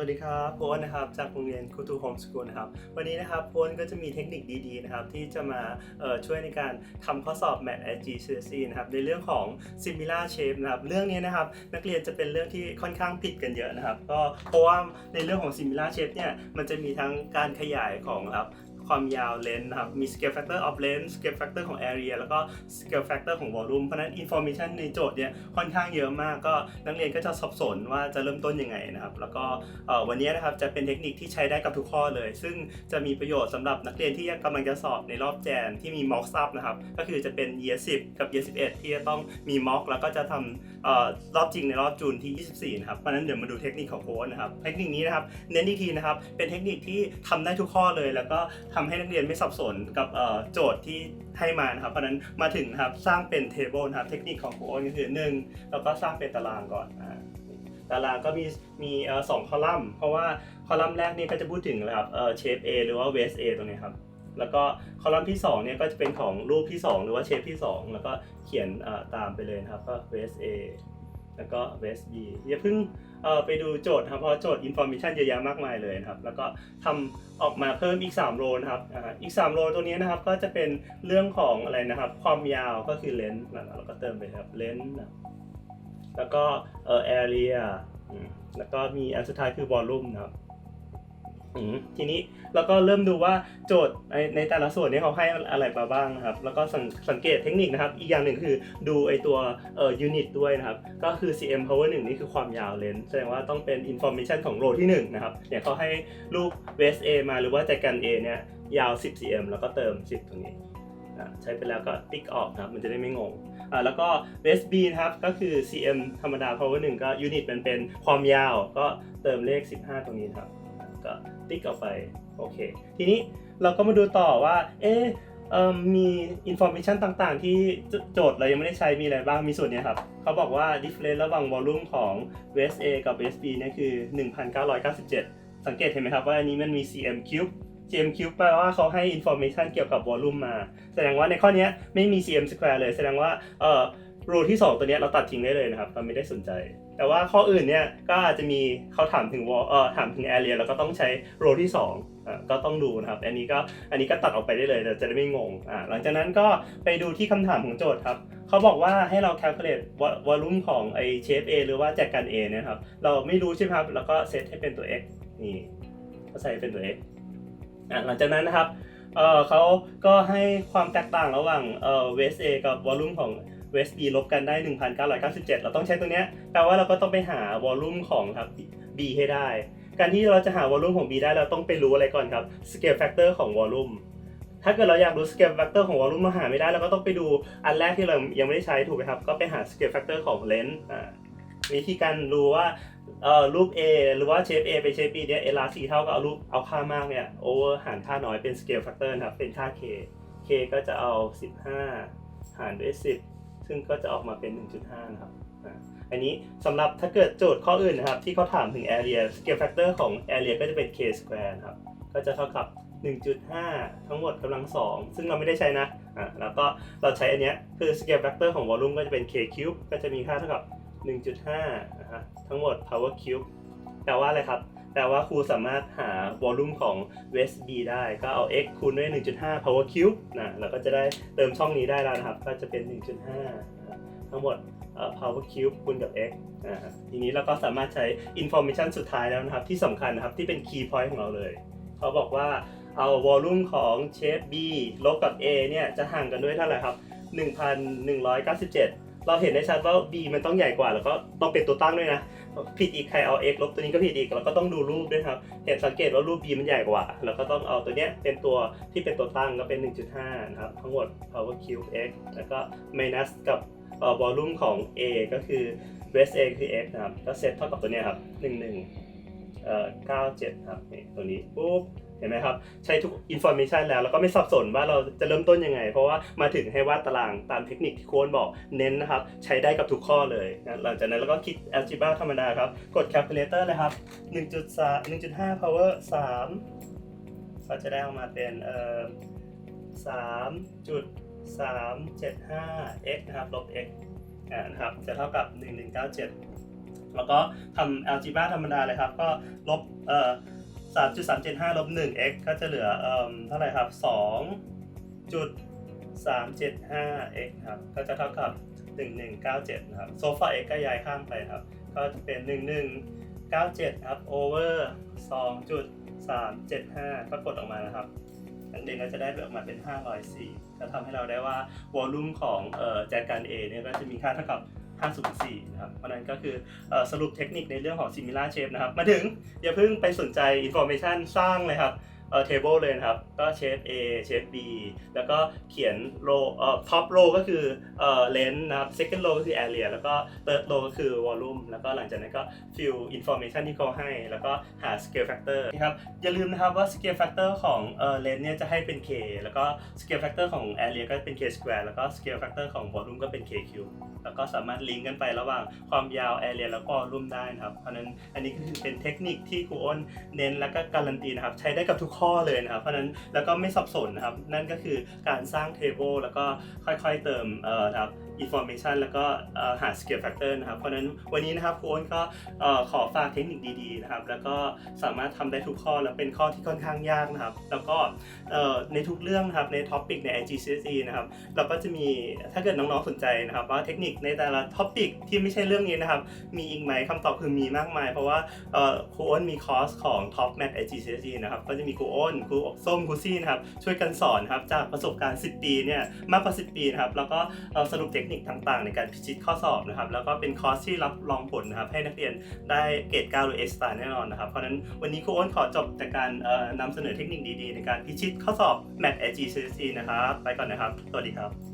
วัสดีครับโพสนะครับจากโรงเรียนคูตูโฮมสกูลนะครับวันนี้นะครับโพสก็จะมีเทคนิคดีๆนะครับที่จะมาช่วยในการทำข้อสอบ Math at GCSE นะครับในเรื่องของ similar shape นะครับเรื่องนี้นะครับนักเรียนจะเป็นเรื่องที่ค่อนข้างผิดกันเยอะนะครับก็เพราะว่าในเรื่องของ similar shape เนี่ยมันจะมีทั้งการขยายของครับ ความยาวเลนส์นะครับ มี scale factor of length scale factor ของ area แล้วก็ scale factor ของ volume เพราะนั้น information ในโจทย์เนี่ยค่อนข้างเยอะมากก็นักเรียนก็จะสับสนว่าจะเริ่มต้นยังไงนะครับ แล้วก็วันนี้นะครับจะเป็นเทคนิคที่ใช้ได้กับทุกข้อเลย ซึ่งจะมีประโยชน์สำหรับนักเรียนที่กำลังจะสอบในรอบแจนที่มี mock up นะครับ ก็คือจะเป็น year 10 กับ year 11 ที่จะต้องมี mock แล้วก็จะทำรอบจริงในรอบจูนที่ 24 นะครับ เพราะนั้นเดี๋ยวมาดูเทคนิคของโค้ชนะครับ เทคนิคนี้นะครับ เน้นอีกทีนะครับ เป็นเทคนิคที่ทำได้ทุกข้อเลย แล้วก็ทำให้นักเรียนไม่สับสนกับโจทย์ที่ให้มานะครับเพราะนั้นมาถึงครับสร้างเป็น table นะครับเทคนิคของโค้ชก็คือหนึ่งแล้วก็สร้างเป็นตารางก่อนตารางก็มีมีสองคอลัมน์ เพราะว่าคอลัมน์แรกนี่ก็จะพูดถึงนะครับเอ่อหรือว่า waist A ตรงนี้ครับแล้วก็คอลัมน์ที่2เนี่ยก็จะเป็นของรูปที่ 2 หรือว่าเชฟที่ 2 แล้วก็เขียนตามไปเลยนะครับก็ waist A แล้วก็ waist B อย่าเพิ่งไปดูโจทย์ครับเพราะโจทย์อินโฟมิชันเยอะแยะมากมายเลยนะครับแล้วก็ทำออกมาเพิ่มอีก 3 โรนะครับอีก 3 โรตัวนี้นะครับก็จะเป็นเรื่องของอะไรนะครับ ความยาวก็คือเลนส์นะครับแล้วก็เติมไปครับเลนส์แล้วก็เอ่อแอเรียแล้วก็มีอันสุดท้ายคือวอลลุ่มนะครับ ทีนี้เราก็เริ่มดูว่าโจทย์ในในแต่ละส่วนนี้เขาให้อะไรมาบ้างนะครับ แล้วก็สังสงเกตเทคนิคนะครับ อีกอย่างหนึ่งคือดูไอตัวเอ่อยูนิตด้วยนะครับ ก็คือ cm power 1 นี่คือความยาวเลนส์แสดงว่าต้องเป็น information ของโรที่1นะครับอย่างเขาให้รูป base A มาหรือว่าใจกัน A เนี่ยยาว 10 cm แล้วก็เติม 10 ตรงนี้ใช้ไปแล้วก็ติ๊กออกนะครับมันจะได้ไม่งงอ่าแล้วก็ base B นะครับก็คือ cm ธรรมดา power 1 ก็ยูนิตมันเป็นความยาวก็เติมเลข 15 ตรงนี้ครับก็ ติ๊กออกไป โอเค ทีนี้เราก็มาดูต่อว่า เอ๊ะเอิ่มมี information ต่างๆ ที่โจทย์เรายังไม่ได้ใช้มีอะไรบ้าง มีส่วนเนี้ยครับ เขาบอกว่า difference ระหว่าง volume ของ base A กับ SB เนี่ยคือ 1997 สังเกตเห็นไหมครับว่าอันนี้มันมี cm cube cm cube แปลว่าเขาให้ information เกี่ยวกับ volume มมา แสดงว่าในข้อนี้ไม่มี cm square เลย แสดงว่าเอ่อ รูที่ 2 ตัวนี้เราตัดทิ้งได้เลยนะครับเราไม่ได้สนใจ แต่ว่าข้ออื่นเนี่ยก็อาจจะมีเขาถามถึงวอเอ่อถามถึง area แล้วก็ต้องใช้โรที่2อ่าก็ต้องดูนะครับอันนี้ก็อันนี้ก็ตัดออกไปได้เลยแต่จะได้ไม่งงอ่าหลังจากนั้นก็ไปดูที่คำถามของโจทย์ครับเขาบอกว่าให้เรา calculate volume ของไอ shape A หรือว่าแจกัน A เนะครับเราไม่รู้ใช่ไหมครับแล้วก็เซตให้เป็นตัว x นี่ก็ใส่เป็นตัว x อ่าหลังจากนั้นนะครับเออเขาก็ให้ความแตกต่างระหว่างเออ waist A กับ volume ของ เวส B ลบกันได้ 1,997 เราต้องใช้ตัวเนี้ยแปลว่าเราก็ต้องไปหาวอลลุ่มของครับ B ให้ได้ การที่เราจะหาวอลลุ่มของ B ได้เราต้องไปรู้อะไรก่อนครับ scale factor ของวอลลุ่มถ้าเกิดเราอยากรู้ scale factor ของวอลลุ่มมาหาไม่ได้เราก็ต้องไปดูอันแรกที่เรายังไม่ได้ใช้ถูกไหมครับ ก็ไปหา scale factor ของ length อ่าวิธีการรู้ว่าเอ่อรูป A หรือว่า shape A ไป shape B เนี่ยเอลาสีเท่ากับเอารูปเอาค่ามากเนี่ย over หารค่าน้อยเป็น scale factor นะครับเป็นค่า K K ก็จะเอา 15 หารด้วย 10 ซึ่งก็จะออกมาเป็น 1.5 นะครับอันนี้สำหรับถ้าเกิดโจทย์ข้ออื่นนะครับ ที่เขาถามถึง area scale factor ของ area ก็จะเป็น k square นะครับ ก็จะเท่ากับ 1.5 ทั้งหมดกำลัง 2 ซึ่งเราไม่ได้ใช้นะอ่าแล้วก็เราใช้อันเนี้ยคือ scale factor ของ volume ก็จะเป็น k cube ก็จะมีค่าเท่ากับ 1.5นะฮะทั้งหมด power cube แปลว่าอะไรครับ แปลว่าครูสามารถหาวอลลุ่มของ West B ได้ก็เอา x คูณด้วย 1.5 power cube นะเราก็จะได้เติมช่องนี้ได้แล้วนะครับ ก็จะเป็น 1.5 ทั้งหมด power cube คูณกับ x อ่าทีนี้เราก็สามารถใช้ information สุดท้ายแล้วนะครับ ที่สำคัญนะครับที่เป็น key point ของเราเลย เขาบอกว่าเอาวอลลุ่มของ shape B ลบกับ A เนี่ยจะห่างกันด้วยเท่าไหร่ครับ 1,197 เราเห็นได้ชัดว่า B มันต้องใหญ่กว่า แล้วก็ต้องเป็นตัวตั้งด้วยนะ ผิดอีกใครเอา x ลบตัวนี้ก็ผิดอีกแล้วก็ต้องดูรูปด้วยครับเห็นสังเกตว่ารูป b มันใหญ่กว่า แล้วก็ต้องเอาตัวเนี้ยเป็นตัวที่เป็นตัวตั้งก็เป็น 1.5 นะครับ ทั้งหมด power cube x แล้วก็ minus กับเอ่อ volume ของ a ก็คือ base a คือ x นะครับก็เซตเท่ากับตัวเนี้ยครับ 11เอ่อ97 ครับนี่ตัวนี้ปุ๊บ เห็นไหมครับ ใช้ทุก information แล้ว แล้วก็ไม่สับสนว่าเราจะเริ่มต้นยังไง เพราะว่ามาถึงให้วาดตารางตามเทคนิคที่โค้ชบอกเน้นนะครับ ใช้ได้กับทุกข้อเลยนะหลังจากนั้นเราก็คิด algebra ธรรมดาครับ กด calculator เลยครับ 1.3 1.5 power 3ก็จะได้ออกมาเป็นเอ่อ3.375 x นะครับลบ x อ่านะครับจะเท่ากับ 1197 แล้วก็ทำ algebra ธรรมดาเลยครับ ก็ลบเอ่อ สามจุดสามเจ็ดห้าลบหนึ่ง x ก็จะเหลือเอ่อเท่าไหร่ครับสองจุดสามเจ็ดห้า x ครับ ก็จะเท่ากับหนึ่งหนึ่งเก้าเจ็ดนะครับโซฟา x ก็ย้ายข้ามไปครับ ก็จะเป็นหนึ่งหนึ่งเก้าเจ็ดครับ over สองจุดสามเจ็ดห้าก็กดออกมานะครับอันเด่นก็จะได้ออกมาเป็นห้าร้อยสี่ก็ทำให้เราได้ว่าวอลลุ่มของแจกัน A เนี่ยก็จะมีค่าเท่ากับ 504นะครับเพราะนั้นก็คือสรุปเทคนิคในเรื่องของ similar shape นะครับ มาถึงอย่าเพิ่งไปสนใจ information สร้างเลยครับ เอ่อ table เลยนะครับ ก็ shape A shape B แล้วก็เขียน row เอ่อ top row ก็คือเอ่อ length นะครับ second row ก็คือ area แล้วก็ third row ก็คือ volume แล้วก็หลังจากนั้นก็ fill information ที่เขาให้ แล้วก็หา scale factor นะครับ อย่าลืมนะครับว่า scale factor ของเอ่อ length เนี่ยจะให้เป็น k แล้วก็ scale factor ของ area ก็เป็น k square แล้วก็ scale factor ของ volume ก็เป็น k cube แล้วก็สามารถลิงก์กันไประหว่างความยาว area แล้วก็ volume ได้นะครับ เพราะนั้นอันนี้ก็คือเป็นเทคนิคที่ครูอ้นเน้นแล้วก็การันตีนะครับ ใช้ได้กับทุกข้อเลยนะครับ เพราะนั้นแล้วก็ไม่สับสนนะครับ นั่นก็คือการสร้างเทเบิลแล้วก็ค่อยๆเติมเอ่อครับ นะครับ information แล้วก็หา scale factor นะครับ เพราะนั้นวันนี้นะครับครูอ้นก็ขอฝากเทคนิคดีๆนะครับ แล้วก็สามารถทำได้ทุกข้อแล้วเป็นข้อที่ค่อนข้างยากนะครับ แล้วก็ในทุกเรื่องนะครับในท็อปิกใน IGCSE นะครับเราก็จะมีถ้าเกิดน้องๆสนใจนะครับ ว่าเทคนิคในแต่ละท็อปิกที่ไม่ใช่เรื่องนี้นะครับ มีอีกไหมคำตอบคือมีมากมาย เพราะว่าครูอ้นมีคอร์สของ Top Math IGCSE นะครับก็จะมีครูอ้นครูส้มครูซี่นะครับช่วยกันสอนครับจากประสบการณ์ 10 ปีเนี่ยมากกว่า 10 ปีนะครับแล้วก็สรุปเทคนิคต่างๆ ในการพิชิตข้อสอบนะครับ แล้วก็เป็นคอร์สที่รับรองผลนะครับ ให้นักเรียนได้เกรด9หรือ A star แน่นอนนะครับ เพราะนั้นวันนี้ครูอ้นขอจบจากการนำเสนอเทคนิคดีๆ ในการพิชิตข้อสอบ Math IGCSE นะครับ ไปก่อนนะครับ สวัสดีครับ